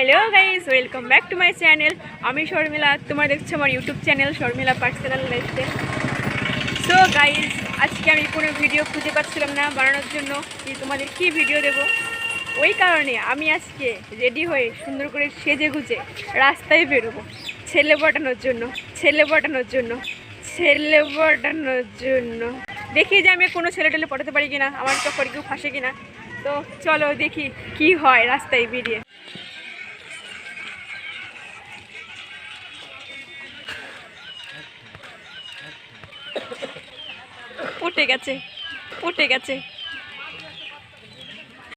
Hello guys welcome back to my channel. আমি শর্মিলা, তোমরা দেখছ আমার YouTube channel Sharmila personal lifestyle so guys আজকে আমি কোনো ভিডিও খুঁজে পাচ্ছিলাম না বানানোর জন্য কি তোমাদের কি ভিডিও দেব। ওই কারণে আমি আজকে রেডি হয়ে সুন্দর করে সেজে গুজে রাস্তায় বেরোবো। ছেলে পটানোর জন্য, ছেলে পটানোর জন্য, ছেলে পটানোর জন্য। দেখি যে আমি কোনো ছেলে টেলে পটাতে পারি কিনা, আমার চক্করে কেউ ফাঁসে কিনা। তো চলো দেখি কি হয় রাস্তায় বেরিয়ে। উঠে গেছে উঠে গেছে।